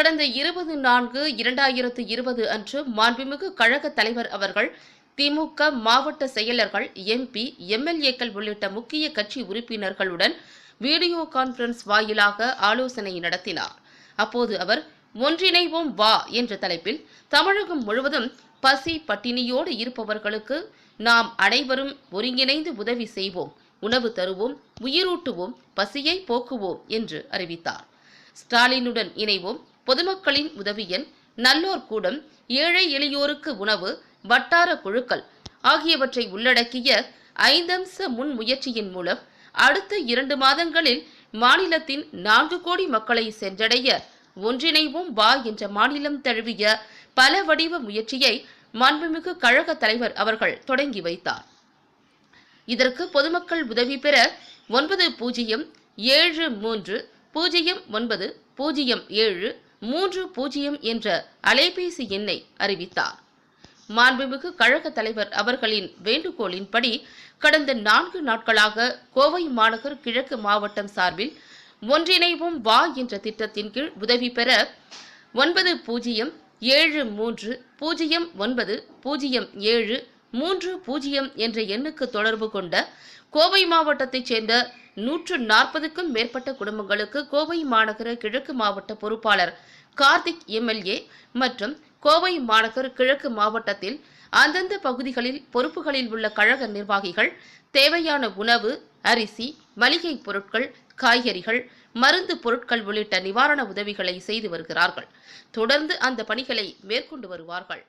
கடந்த இருபது நான்கு இரண்டாயிரத்து இருபது அன்று மாண்புமிகு கழக தலைவர் அவர்கள் திமுக மாவட்ட செயலர்கள் எம்பி எம்எல்ஏக்கள் உள்ளிட்ட முக்கிய கட்சி உறுப்பினர்களுடன் வீடியோ கான்பரன்ஸ் வாயிலாக ஆலோசனை நடத்தினார். அப்போது அவர் ஒன்றிணைவோம் வா என்ற தலைப்பில் தமிழகம் முழுவதும் பசி பட்டினியோடு இருப்பவர்களுக்கு நாம் அனைவரும் ஒருங்கிணைந்து உதவி செய்வோம். உணவு தருவோம் உயிரூட்டுவோம் பசியை போக்குவோம் என்று அறிவித்தார். ஸ்டாலினுடன் இணைவோம் பொதுமக்களின் உதவி எண் நல்லோர் கூடம் ஏழை எளியோருக்கு உணவு வட்டார குழுக்கள் ஆகியவற்றை உள்ளடக்கிய ஐந்தம்ச முன்முயற்சியின் மூலம் அடுத்த இரண்டு மாதங்களில் மாநிலத்தின் நான்கு கோடி மக்களை சென்றடைய ஒன்றிணைவோம் வா என்ற மாநிலம் தழுவிய பல வடிவ முயற்சியை மாண்புமிகு கழக தலைவர் அவர்கள் தொடங்கி வைத்தார். இதற்கு பொதுமக்கள் உதவி பெற ஒன்பது பூஜ்ஜியம் ஏழு மூன்று பூஜ்ஜியம் ஒன்பது பூஜ்ஜியம் ஏழு மூன்று பூஜ்ஜியம் என்ற அலைபேசி எண்ணை அறிவித்தார். மாண்புமிகு கழக தலைவர் அவர்களின் வேண்டுகோளின்படி கடந்த நான்கு நாட்களாக கோவை மாநகர் கிழக்கு மாவட்டம் சார்பில் ஒன்றிணைவோம் வா என்ற திட்டத்தின் கீழ் உதவி பெற ஒன்பது பூஜ்ஜியம் ஏழு மூன்று பூஜ்ஜியம் ஒன்பது பூஜ்ஜியம் ஏழு மூன்று பூஜ்ஜியம் என்ற எண்ணுக்கு தொடர்பு கொண்ட கோவை மாவட்டத்தைச் சேர்ந்த நூற்று நாற்பதுக்கும் மேற்பட்ட குடும்பங்களுக்கு கோவை மாநகர கிழக்கு மாவட்ட பொறுப்பாளர் கார்த்திக் எம்எல்ஏ மற்றும் கோவை மாநகர் கிழக்கு மாவட்டத்தில் அந்தந்த பகுதிகளில் பொறுப்புகளில் உள்ள கழக நிர்வாகிகள் தேவையான உணவு அரிசி மளிகை பொருட்கள் காய்கறிகள் மருந்து பொருட்கள் உள்ளிட்ட நிவாரண உதவிகளை செய்து வருகிறார்கள். தொடர்ந்து அந்த பணிகளை மேற்கொண்டு வருவார்கள்.